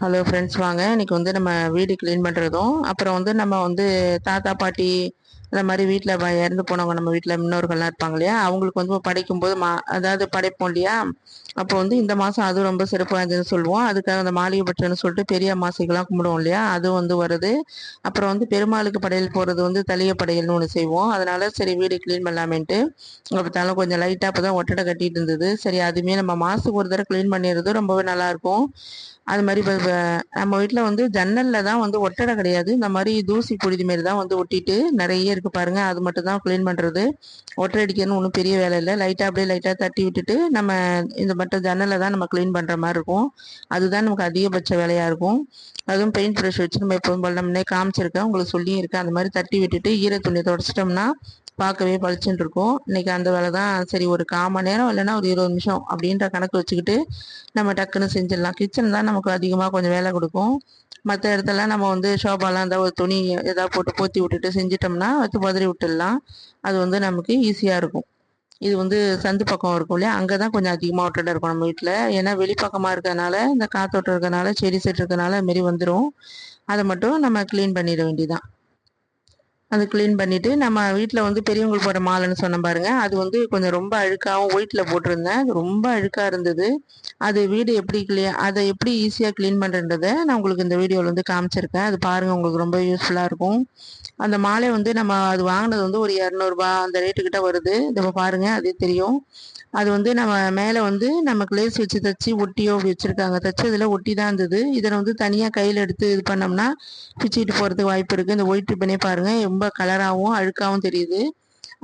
Hello friends வாங்க. இன்றைக்கி வந்து நம்ம வீடு க்ளீன் பண்ணுறதும் அப்புறம் வந்து நம்ம வந்து தாத்தா பாட்டி அந்த மாதிரி வீட்டில் இறந்து போனவங்க நம்ம வீட்டில் முன்னோர்கள்லாம் இருப்பாங்க இல்லையா? அவங்களுக்கு வந்து படைக்கும்போது மா அதாவது படைப்போம் இல்லையா? அப்போ வந்து இந்த மாதம் அது ரொம்ப சிறப்பாக சொல்லுவோம். அதுக்காக அந்த மாளிகை பட்சம்னு சொல்லிட்டு பெரிய மாசைகள்லாம் கும்பிடுவோம் இல்லையா? அது வந்து வருது. அப்புறம் வந்து பெருமாளுக்கு படையல் போகிறது வந்து தலைய படையல்னு ஒன்று செய்வோம். அதனால சரி வீடு க்ளீன் பண்ணலாமேன்ட்டு பார்த்தாலும் கொஞ்சம் லைட்டாக அப்போ தான் ஒட்டடை கட்டிட்டு இருந்தது. சரி அதுவுமே நம்ம மாதத்துக்கு ஒரு தடவை க்ளீன் பண்ணிடுறது ரொம்பவே நல்லாயிருக்கும் அது மாதிரி இப்போ நம்ம வீட்டில் வந்து ஜன்னலில் தான் வந்து ஒட்டடை கிடையாது. இந்த மாதிரி தூசி புழுதி மாரி தான் வந்து ஒட்டிட்டு நிறைய இருக்குது பாருங்கள் அது மட்டும் தான் க்ளீன் பண்ணுறது ஒட்டடை அடிக்கணும்னு ஒன்றும் பெரிய வேலை இல்லை. லைட்டாக அப்படியே லைட்டாக தட்டி விட்டுட்டு நம்ம இந்த மட்டும் ஜன்னலில் தான் நம்ம க்ளீன் பண்ணுற மாதிரி இருக்கும். அதுதான் நமக்கு அதிகபட்ச வேலையாக இருக்கும். அதுவும் பெயிண்ட் ப்ரஷ் வச்சு நம்ம எப்போதும் போல் நம்மளே காமிச்சிருக்கேன். உங்களுக்கு சொல்லியும் இருக்கேன். அந்த மாதிரி தட்டி விட்டுட்டு ஈர துணியை தொடச்சிட்டோம்னா பார்க்கவே பளிச்சுன்னு இருக்கும். இன்றைக்கி அந்த வேலை தான். சரி ஒரு கால் மணி நேரம் இல்லைன்னா ஒரு இருபது நிமிஷம் அப்படின்ற கணக்கு வச்சுக்கிட்டு நம்ம டக்குன்னு செஞ்சிடலாம். கிச்சன் தான் நமக்கு அதிகமாக கொஞ்சம் வேலை கொடுக்கும். மற்ற இடத்துலலாம் நம்ம வந்து ஷோபாலாம் இருந்தால் ஒரு துணி எதாவது போட்டு போத்தி விட்டுட்டு செஞ்சிட்டோம்னா வச்சு பதறி விட்டுடலாம். அது வந்து நமக்கு ஈஸியாக இருக்கும். இது வந்து சந்து பக்கம் இருக்கும் இல்லையா? அங்கே தான் கொஞ்சம் அதிகமாக ஒட்டடை இருக்கும் நம்ம வீட்டில் ஏன்னா வெளிப்பக்கமாக இருக்கிறதுனால இந்த காத்தோட்டம் இருக்கிறதுனால செடி செட்டு இருக்கிறதுனால மாரி வந்துடும் அதை மட்டும் நம்ம க்ளீன் பண்ணிட வேண்டியதான் அது க்ளீன் பண்ணிவிட்டு நம்ம வீட்டில் வந்து பெரியவங்களுக்கு போடுற மாலைன்னு சொன்ன பாருங்கள் அது வந்து கொஞ்சம் ரொம்ப அழுக்காகவும் ஒயிட்டில் போட்டிருந்தேன். அது ரொம்ப அழுக்காக இருந்தது. அது வீடு எப்படி க்ளீன் அதை எப்படி ஈஸியாக க்ளீன் பண்ணுறன்றதை நான் உங்களுக்கு இந்த வீடியோவில் வந்து காமிச்சிருக்கேன். அது பாருங்கள் உங்களுக்கு ரொம்ப யூஸ்ஃபுல்லாக இருக்கும். அந்த மாலை வந்து நம்ம அது வாங்கினது வந்து ஒரு இரநூறுபா அந்த ரேட்டுக்கிட்ட வருது. இதை பாருங்கள் அதே தெரியும். அது வந்து நம்ம மேலே வந்து நம்ம லேஸ் வச்சு தைச்சி ஒட்டியோ அப்படி வச்சுருக்காங்க. தைச்சதில் ஒட்டி தான் இருந்தது. இதில் வந்து தனியாக கையில் எடுத்து இது பண்ணோம்னா பிச்சுட்டு போகிறதுக்கு வாய்ப்பு இருக்குது இந்த ஒயிட் ரிப்பனே பாருங்கள் ரொம்ப கலராகவும் அழுக்காகவும் தெரியுது.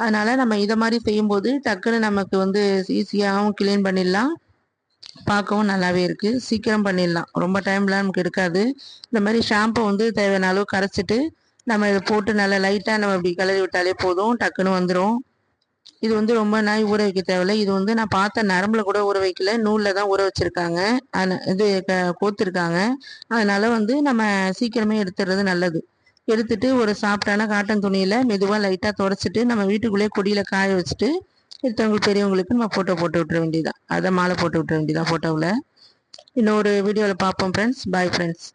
அதனால் நம்ம இதை மாதிரி செய்யும்போது டக்குன்னு நமக்கு வந்து ஈஸியாகவும் க்ளீன் பண்ணிடலாம். பார்க்கவும் நல்லாவே இருக்குது சீக்கிரம் பண்ணிடலாம். ரொம்ப டைம்லாம் நமக்கு இருக்காது. இந்த மாதிரி ஷாம்பை வந்து தேவையான அளவு கரைச்சிட்டு நம்ம இதை போட்டு நல்லா லைட்டாக நம்ம இப்படி கலரி விட்டாலே போதும். டக்குன்னு வந்துடும் இது வந்து ரொம்ப நாய் ஊற வைக்க தேவையில்ல. இது வந்து நான் பார்த்த நரம்புல கூட ஊற வைக்கல. நூலில் தான் ஊற வச்சுருக்காங்க. இது கோத்துருக்காங்க. அதனால வந்து நம்ம சீக்கிரமே எடுத்துடுறது நல்லது. எடுத்துட்டு ஒரு சாஃப்டான காட்டன் துணியில் மெதுவாக லைட்டாக துடைச்சிட்டு நம்ம வீட்டுக்குள்ளேயே கொடியில் காய வச்சுட்டு எடுத்தவங்க பெரியவங்களுக்கு நம்ம ஃபோட்டோ போட்டு விட்டுற வேண்டியதான் அதை மாலை போட்டு விட்டுற வேண்டியதான் ஃபோட்டோவில் இன்னொரு வீடியோவில் பார்ப்போம் ஃப்ரெண்ட்ஸ் பாய் ஃப்ரெண்ட்ஸ்